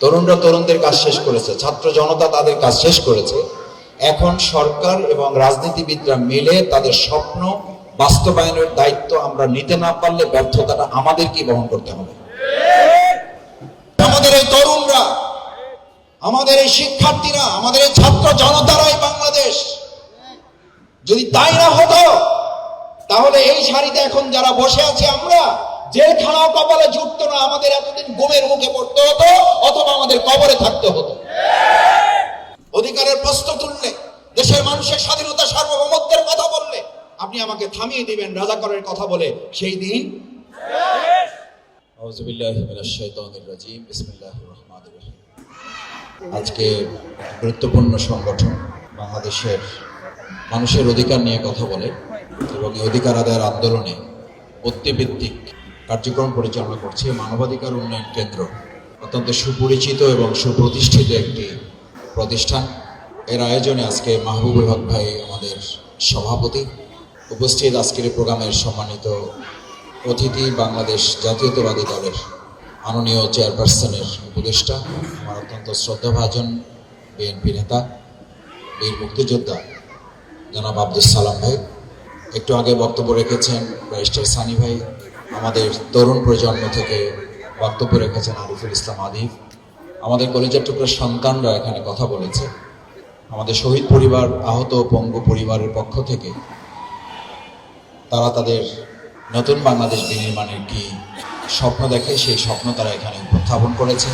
তরুণরা তরুণদের কাজ শেষ করেছে, ছাত্র জনতা তাদের কাজ শেষ করেছে। এখন সরকার এবং রাজনীতিবিদরা মিলে তাদের স্বপ্ন বাস্তবায়নের দায়িত্ব আমরা নিতে না পারলে ব্যর্থতাটা আমাদেরকেই বহন করতে হবে। আমাদের এই তরুণরা, আমাদের এই শিক্ষার্থীরা, আমাদের এই ছাত্র জনতারাই বাংলাদেশ। যদি তাই না হতো, তাহলে এই সারিতে এখন যারা বসে আছি আমরা জেলখানাও কপালে জুটতো না, আমাদের এতদিন গুমের মুখে পড়তে হতো, অথবা আমাদের কবরে থাকতে হতো। অধিকারের প্রশ্ন তুললে, দেশের মানুষের স্বাধীনতা সার্বভৌমত্বের কথা বললে, আপনি আমাকে থামিয়ে দিবেন, রাজাকরের কথা বলে, সেই দিন? আজকে গুরুত্বপূর্ণ সংগঠন বাংলাদেশের মানুষের অধিকার নিয়ে কথা বলে, এবং এই অধিকার আদায়ের আন্দোলনে ভিত্তিক কার্যক্রম পরিচালনা করছে মানবাধিকার উন্নয়ন কেন্দ্র। অত্যন্ত সুপরিচিত এবং সুপ্রতিষ্ঠিত একটি প্রতিষ্ঠান। এর আয়োজনে আজকে মাহবুবুল হক ভাই আমাদের সভাপতি উপস্থিত আজকের প্রোগ্রামের সম্মানিত অতিথি বাংলাদেশ জাতীয়তাবাদী দলের মাননীয় চেয়ারপারসনের উপদেষ্টা, আমার অত্যন্ত শ্রদ্ধাভাজন বিএনপি নেতা, বীর মুক্তিযোদ্ধা জনাব আব্দুল সালাম ভাই। একটু আগে বক্তব্য রেখেছেন ব্যারিস্টার সানি ভাই আমাদের তরুণ প্রজন্ম থেকে বক্তব্য রেখেছেন আরিফুল ইসলাম আদিফ আমাদের কলেজের টুকরা সন্তানরা এখানে কথা বলেছে। আমাদের শহীদ পরিবার, আহত পঙ্গু পরিবারের পক্ষ থেকে তারা তাদের নতুন বাংলাদেশ বিনির্মাণের কি স্বপ্ন দেখে, সেই স্বপ্ন তারা এখানে উপস্থাপন করেছে।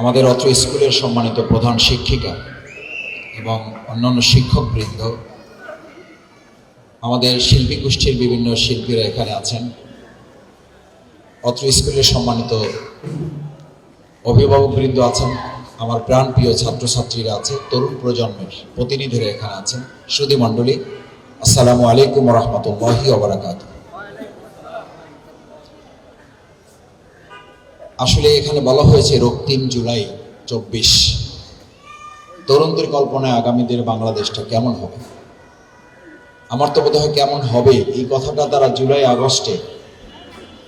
আমাদের অত্র স্কুলের সম্মানিত প্রধান শিক্ষিকা এবং অন্যান্য শিক্ষকবৃন্দ, আমাদের শিল্পী গোষ্ঠীর বিভিন্ন শিল্পীরা এখানে আছেন। অত্র স্কুলের সম্মানিত অভিভাবকবৃন্দ আছেন, আমার প্রাণ প্রিয় ছাত্রছাত্রীরা আছে, তরুণ প্রজন্মের প্রতিনিধিরা এখানে আছেন সুদী মণ্ডলী, আসসালামু আলাইকুম রহমতুল্লাহি ওবরাকাত। আসলে এখানে বলা হয়েছে রক্তিম জুলাই চব্বিশ। তরুণদের কল্পনায় আগামীদের বাংলাদেশটা কেমন হবে? আমার তো বোধ হয় কেমন হবে, এই কথাটা তারা জুলাই আগস্টে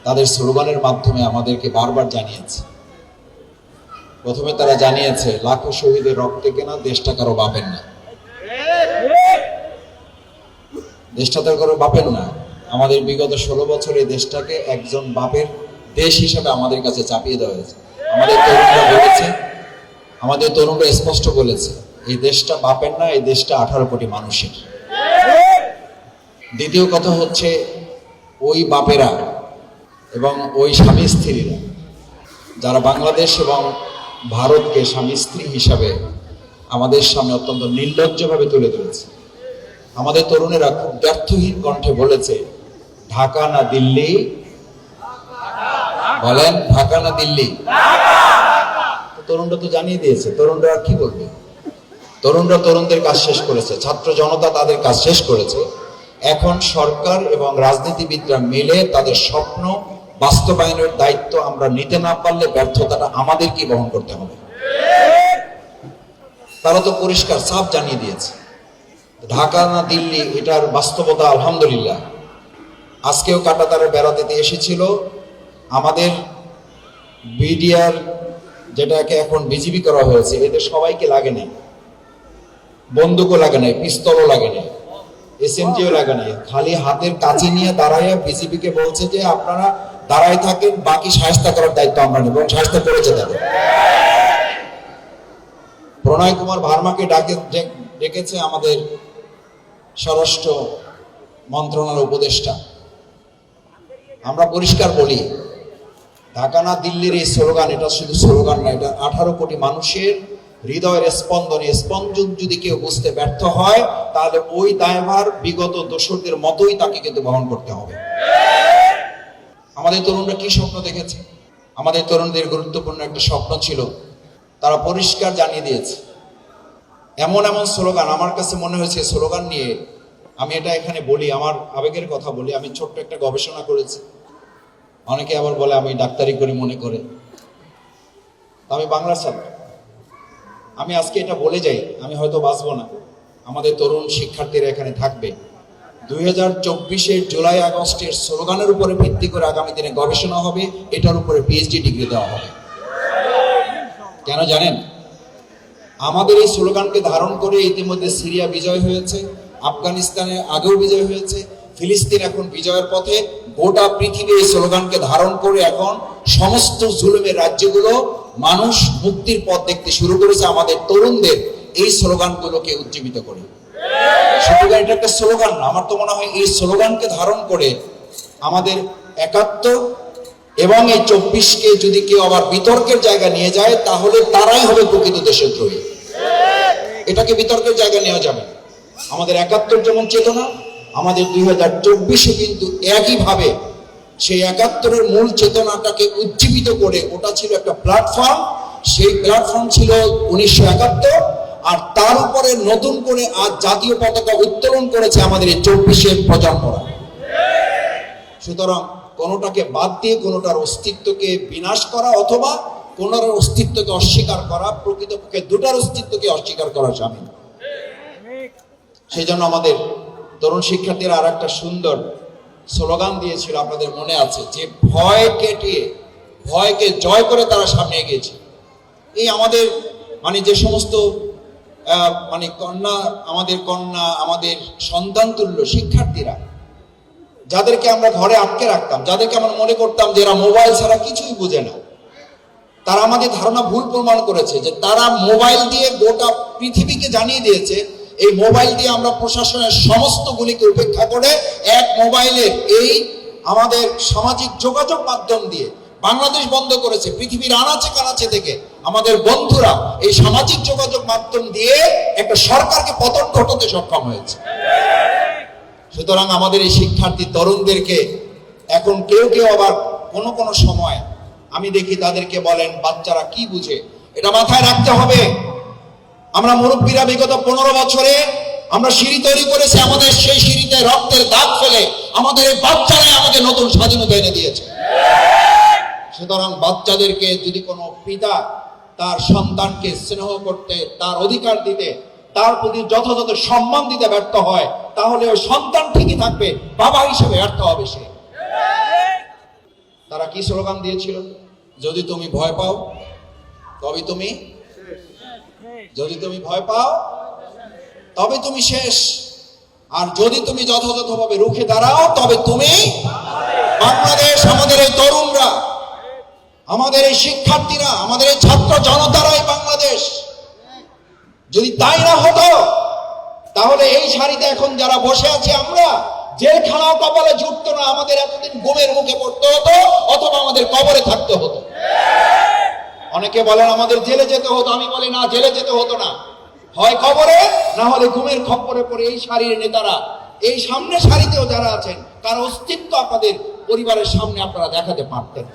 তাদের স্লোগানের মাধ্যমে আমাদেরকে বারবার জানিয়েছে। প্রথমে তারা জানিয়েছে, লাখো শহীদের রক্তে কেনা দেশটা কারও বাপের না। দেশটা তো কারও বাপের না। আমাদের বিগত ষোলো বছর দেশটাকে একজন বাপের দেশ হিসেবে আমাদের কাছে চাপিয়ে দেওয়া হয়েছে। আমাদের তরুণরা বলেছে, আমাদের তরুণরা স্পষ্ট বলেছে, এই দেশটা বাপের না, এই দেশটা আঠারো কোটি মানুষের। দ্বিতীয় কথা হচ্ছে, ওই বাপেরা এবং ওই স্বামী স্ত্রীরা, যারা বাংলাদেশ এবং ভারতকে স্বামী স্ত্রী হিসাবে আমাদের সামনে অত্যন্ত নির্লজ্জভাবে তুলে ধরেছে। আমাদের তরুণেরা খুব ব্যর্থহীন কণ্ঠে বলেছে, ঢাকা না দিল্লি? বলেন, ঢাকা না দিল্লি? তরুণরা তো জানিয়ে দিয়েছে, তরুণরা আর কি বলবে? তরুণরা তরুণদের কাজ শেষ করেছে, ছাত্র জনতা তাদের কাজ শেষ করেছে। এখন সরকার এবং রাজনীতিবিদরা মিলে তাদের স্বপ্ন বাস্তবায়নের দায়িত্ব আমরা নিতে না পারলে ব্যর্থতাটা আমাদেরকেই বহন করতে হবে। তারা তো পরিষ্কার সাফ জানিয়ে দিয়েছে। ঢাকা না দিল্লি, এটার বাস্তবতা আলহামদুলিল্লাহ। আজকেও কাটাতারে বেড়া দিতে এসেছিল। আমাদের বিডিআর যেটাকে এখন বিজিবি করা হয়েছে, এদের সবাইকে লাগে নাই। বন্দুকও লাগে নাই, পিস্তলও লাগে নাই, এসএমজিও লাগে নাই। খালি হাতের কাছে নিয়ে দাঁড়াইয়া বিজিবিকে বলছে যে, আপনারা দাঁড়ায় থাকেন, বাকি সাহায্য করার দায়িত্ব আমরা নেব এবং সাহায্য করেছে তাদের। প্রণয় কুমার ভার্মাকে ডাকে ডেকেছে আমাদের স্বরাষ্ট্র মন্ত্রণালয় উপদেষ্টা। আমরা পরিষ্কার বলি, ঢাকা না দিল্লির এই স্লোগান, এটা শুধু স্লোগান না, এটা আঠারো কোটি মানুষের হৃদয়ের স্পন্দন স্পন্দন যদি কেউ বুঝতে ব্যর্থ হয়, তাহলে ওই দায়ভার বিগত দোসরদের মতোই তাকে কিন্তু বহন করতে হবে। আমাদের তরুণরা কি স্বপ্ন দেখেছে? আমাদের তরুণদের গুরুত্বপূর্ণ একটা স্বপ্ন ছিল, তারা পরিষ্কার জানিয়ে দিয়েছে। এমন এমন স্লোগান, আমার কাছে মনে হয়েছে স্লোগান নিয়ে আমি এটা এখানে বলি, আমার আবেগের কথা বলি, আমি ছোট্ট একটা গবেষণা করেছি। অনেকে আবার বলে আমি ডাক্তারি করি মনে করে। আমি বাংলা ছাত্র। আমি আজকে এটা বলে যাই, আমি হয়তো বাঁচবো না। আমাদের তরুণ শিক্ষার্থীরা এখানে থাকবে। দুই হাজার চব্বিশের জুলাই আগস্টের স্লোগানের উপরে ভিত্তি করে আগামী দিনে গবেষণা হবে, এটার উপরে পিএইচডি ডিগ্রি দেওয়া হবে। কেন জানেন? আমাদের এই স্লোগানকে ধারণ করে ইতিমধ্যে সিরিয়া বিজয় হয়েছে, আফগানিস্তানে আগেও বিজয় হয়েছে, ফিলিস্তিন এখন বিজয়ের পথে, গোটা পৃথিবী এই স্লোগানকে ধারণ করে এখন সমস্ত জুলুমের রাজ্যগুলো মানুষ মুক্তির পথ দেখতে শুরু করেছে, আমাদের তরুণদের এই স্লোগানগুলোকে উজ্জীবিত করে। শুধু এটা একটা স্লোগান আমার তো মনে হয় এই স্লোগানকে ধারণ করে আমাদের একাত্তর এবং এই চব্বিশকে যদি কেউ আবার বিতর্কের জায়গা নিয়ে যায়, তাহলে তারাই হবে প্রকৃত দেশের দ্রোহী এটাকে বিতর্কের জায়গা নেওয়া যাবে আমাদের একাত্তর যেমন চেতনা, আমাদের দুই হাজার চব্বিশে কিন্তু একইভাবে সেই একাত্তরের মূল চেতনাটাকে উজ্জীবিত করে, ওটা ছিল একটা প্ল্যাটফর্ম সেই প্ল্যাটফর্ম ছিল উনিশশো একাত্তর। আর তার উপরে নতুন করে আজ জাতীয় পতাকা উত্তোলন করেছে আমাদের এই চব্বিশের প্রজন্মরা। সুতরাং কোনোটাকে বাদ দিয়ে কোনোটার অস্তিত্বকে বিনাশ করা অথবা কোনোটার অস্তিত্বকে অস্বীকার করা, প্রকৃতপক্ষে দুটার অস্তিত্বকে অস্বীকার করা সামিল সেই জন্য আমাদের তরুণ শিক্ষার্থীরা আর একটা সুন্দর স্লোগান দিয়েছিল, আপনাদের মনে আছে, যে ভয় কেটিয়ে ভয়কে জয় করে তারা সামনে এগিয়েছে। এই আমাদের মানে যে সমস্ত মানে কন্যা, আমাদের কন্যা, আমাদের সন্তান তুল্য, শিক্ষার্থীরা, যাদেরকে আমরা ঘরে আটকে রাখতাম, যাদেরকে আমরা মনে করতাম যে এরা মোবাইল ছাড়া কিছুই বুঝে না, তারা আমাদের ধারণা ভুল প্রমাণ করেছে যে তারা মোবাইল দিয়ে গোটা পৃথিবীকে জানিয়ে দিয়েছে, এই মোবাইল দিয়ে আমরা প্রশাসনের সমস্ত গুলিকে উপেক্ষা করে এক মোবাইলের এই আমাদের সামাজিক যোগাযোগ মাধ্যম দিয়ে বাংলাদেশ বন্ধ করেছে, পৃথিবীর আনাচে কানাচে থেকে আমাদের বন্ধুরা এই সামাজিক যোগাযোগ মাধ্যম দিয়ে একটা সরকারকে পতন ঘটাতে সক্ষম হয়েছে। সুতরাং আমাদের এই শিক্ষার্থী তরুণদেরকে এখন কেউ কেউ আবার কোনো কোনো সময় আমি দেখি তাদেরকে বলেন, বাচ্চারা কি বুঝে? এটা মাথায় রাখতে হবে। আমরা মুরব্বীরা বিগত পনেরো বছরে আমরা সিঁড়ি তৈরি করেছি, আমাদের সেই সিঁড়িতে রক্তের দাগ ফেলে আমাদের বাচ্চারাই আমাদের নতুন স্বাধীনতা এনে দিয়েছে। সুতরাং বাচ্চাদেরকে যদি কোনো পিতা তার সন্তানকে স্নেহ করতে, তার অধিকার দিতে, তার প্রতি যথাযথ সম্মান দিতে ব্যর্থ হয়, তাহলে ওই সন্তান ঠিকই থাকবে, বাবা হিসেবে ব্যর্থ হবে সে। তারা কি স্লোগান দিয়েছিল? যদি তুমি ভয় পাও, তবে তুমি যদি তুমি ভয় পাও, তবে তুমি শেষ। আর যদি তুমি যথাযথভাবে রুখে দাঁড়াও, তবে তুমি বাংলাদেশ, আমাদের এই তরুণরা আমাদের এই শিক্ষার্থীরা, আমাদের এই ছাত্র জনতারাই বাংলাদেশ। যদি তাই না হতো, তাহলে এই সারিতে এখন যারা বসে আছি আমরা, জেলখানাও কপালে জুটতো না, আমাদের এতদিন গুমের মুখে পড়তে হতো, অথবা আমাদের কবরে থাকতে হতো। অনেকে বলেন আমাদের জেলে যেতে হতো, আমি বলি না, জেলে যেতে হতো না। হয় কবরে, না হলে ঘুমের খপ্পরে পড়ে এই সারির নেতারা। এই সামনে সারিতেও যারা আছেন, তার অস্তিত্ব আপনাদের পরিবারের সামনে আপনারা দেখাতে পারতেন।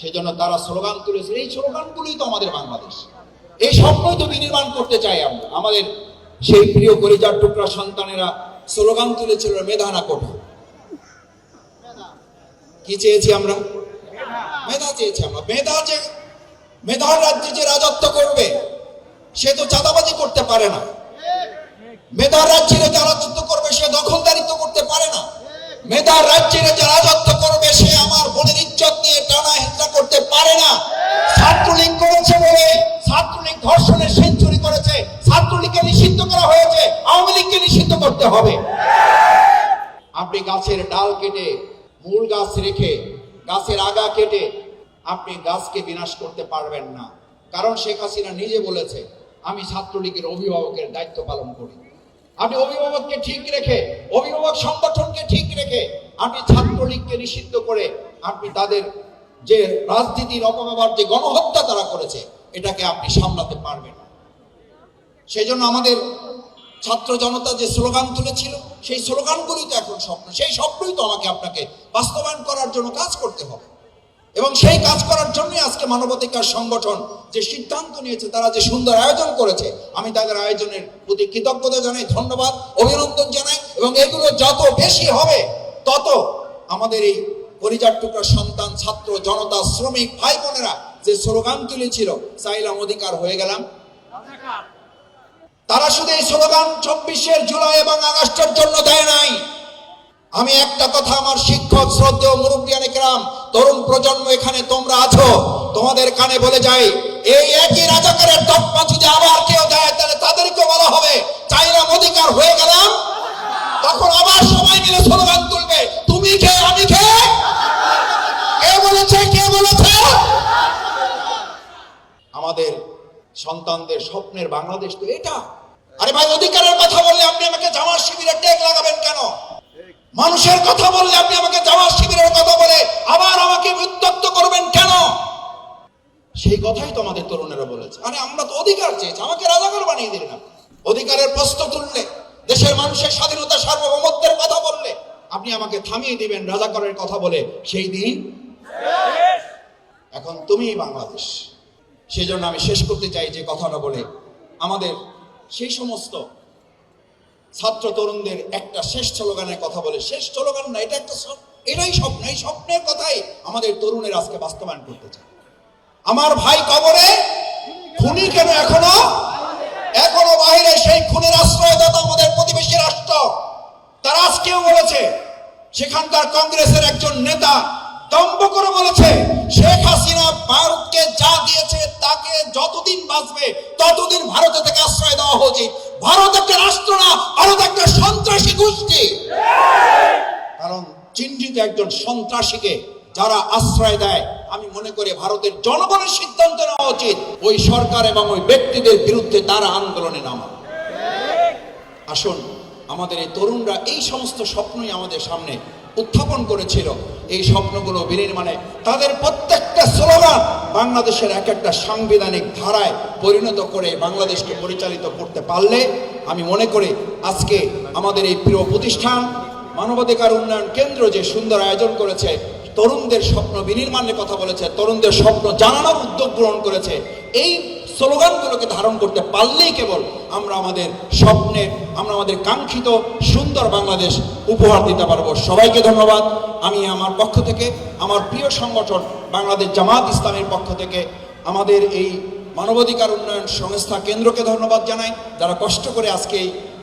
সেই জন্য তারা স্লোগান তুলেছে। এই স্লোগানগুলোই তো আমাদের বাংলাদেশ। এই স্বপ্নই তো বিনির্মাণ করতে চাই আমরা। আমাদের সেই প্রিয় কলিজার টুকরা সন্তানেরা স্লোগান তুলেছিল মেধা না কোঠা। কি চেয়েছি আমরা? মেধা চেয়েছি আমরা। মেধা যে মেধার রাজ্যে যে রাজত্ব করবে, সে তো চাঁদাবাজি করতে পারে না। মেধার রাজ্যে যে রাজত্ব করবে, সে দখলদারিত্ব করতে পারে না। মেধার রাজ্যে যে রাজত্ব করতে হবে। আপনি গাছের ডাল কেটে, মূল গাছ রেখে, গাছের আগা কেটে আপনি গাছকে বিনাশ করতে পারবেন না। কারণ শেখ হাসিনা নিজে বলেছে, আমি ছাত্রলীগের অভিভাবকের দায়িত্ব পালন করি। আপনি অভিভাবককে ঠিক রেখে, অভিভাবক সংগঠনকে ঠিক রেখে আপনি ছাত্রলীগকে নিষিদ্ধ করে আপনি তাদের যে রাজনীতির অপব্যবহার, যে গণহত্যা তারা করেছে, এটাকে আপনি সামলাতে পারবেন সেই জন্য আমাদের ছাত্র জনতা যে স্লোগান তুলেছিল, সেই স্লোগানগুলি তো এখন স্বপ্ন। সেই স্বপ্নই তো আমাকে আপনাকে বাস্তবায়ন করার জন্য কাজ করতে হবে। এবং সেই কাজ করার জন্যই আজকে মানবাধিকার সংগঠন যে সিদ্ধান্ত নিয়েছে, তারা যে সুন্দর আয়োজন করেছে, আমি তাদের আয়োজনের প্রতি কৃতজ্ঞতা জানাই, ধন্যবাদ, অভিনন্দন জানাই, এবং এগুলো যত বেশি হবে, তত আমাদের এই পরিজার টুকরা সন্তান, ছাত্র, জনতা, শ্রমিক, ভাই বোনেরা যে স্লোগান তুলেছিল, চাইলাম অধিকার হয়ে গেলাম। তারা শুধু এই স্লোগান চব্বিশের জুলাই এবং আগস্টের জন্য দেয় নাই। আমি একটা কথা আমার শিক্ষক, শ্রদ্ধেয় মুরব্বিয়ান গ্রাম তরুণ প্রজন্ম এখানে তোমরা আছো, তোমাদের কানে বলে যাই, এই একই রাজাকারের তকমা যদি আবার কেউ দেয়, তাহলে তাদেরকে বলা হবে, চাইলাম অধিকার হয়ে গেলাম, তখন আবার সবাই মিলে স্লোগান তুলবে, তুমি কে আমি কে কে বলেছে কে বলেছে আমাদের সন্তানদের স্বপ্নের বাংলাদেশ তো এটা। আরে ভাই অধিকারের কথা বললে আপনি আমাকে জামার শিবিরে টেক লাগাবেন কেন? মানুষের কথা বললে আপনি আমাকে জামার শিবিরের কথা বলে আবার আমাকে উত্তক্ত করবেন কেন? সেই কথাই তো আমাদের তরুণেরা বলেছে। আরে আমরা তো অধিকার চেয়েছি আমাকে রাজাকার বানিয়ে দিলেন আপনি। অধিকারের প্রশ্ন তুললে দেশের মানুষের স্বাধীনতা সার্বভৌমত্বের কথা বললে আপনি আমাকে থামিয়ে দিবেন রাজাকারের কথা বলে সেই দিন? এখন তুমি বাংলাদেশ। সেই জন্য আমি শেষ করতে চাই যে কথাটা বলে। আমাদের সেই সমস্ত ছাত্র তরুণদের একটা শেষ স্লোগানের কথা বলে। শেষ স্লোগান না, এটা একটা এটাই স্বপ্ন, এই স্বপ্নের কথাই আমাদের তরুণের আজকে বাস্তবায়ন করতে চায়। আমার ভাই কবরে, খুনি কেন এখনও? এখনও বাইরে সেই খুনের আশ্রয়দাতা আমাদের প্রতিবেশী রাষ্ট্র। তারা আজকেও বলেছে, সেখানকার কংগ্রেসের একজন নেতা দম্ভ করে বলেছে, শেখ হাসিনা ভারতকে যা দিয়েছে তাকে যতদিন বাঁচবে, ততদিন ভারতে থেকে আশ্রয় দেওয়া উচিত। ভারত একটা রাষ্ট্র না, ভারত একটা সন্ত্রাসী গোষ্ঠী। কারণ চিহ্নিত একজন সন্ত্রাসীকে যারা আশ্রয় দেয়, আমি মনে করি ভারতের জনগণের সিদ্ধান্ত নেওয়া উচিত, ওই সরকার এবং ওই ব্যক্তিদের বিরুদ্ধে তারা আন্দোলনে নামা। আসুন, আমাদের এই তরুণরা এই সমস্ত স্বপ্নই আমাদের সামনে উত্থাপন করেছিল। এই স্বপ্নগুলো বিনির্মাণে তাদের প্রত্যেকটা স্লোগান বাংলাদেশের এক একটা সাংবিধানিক ধারায় পরিণত করে বাংলাদেশকে পরিচালিত করতে পারলে, আমি মনে করি আজকে আমাদের এই প্রিয় প্রতিষ্ঠান, মানবাধিকার উন্নয়ন কেন্দ্র যে সুন্দর আয়োজন করেছে, তরুণদের স্বপ্ন বিনির্মাণের কথা বলেছে, তরুণদের স্বপ্ন জানানোর উদ্যোগ গ্রহণ করেছে, এই স্লোগানগুলোকে ধারণ করতে পারলেই কেবল আমরা আমাদের স্বপ্নের আমরা আমাদের কাঙ্ক্ষিত সুন্দর বাংলাদেশ উপহার দিতে পারব। সবাইকে ধন্যবাদ। আমি আমার পক্ষ থেকে, আমার প্রিয় সংগঠন বাংলাদেশ জামাত ইসলামের পক্ষ থেকে আমাদের এই মানবাধিকার উন্নয়ন সংস্থা কেন্দ্রকে ধন্যবাদ জানাই। যারা কষ্ট করে আজকে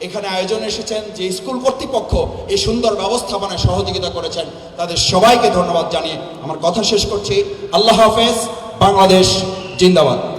এখানে আয়োজনে এসেছেন, যে স্কুল কর্তৃপক্ষ এই সুন্দর ব্যবস্থাপনায় সহযোগিতা করেছেন, তাদের সবাইকে ধন্যবাদ জানিয়ে আমার কথা শেষ করছি। আল্লাহ হাফেজ, বাংলাদেশ জিন্দাবাদ।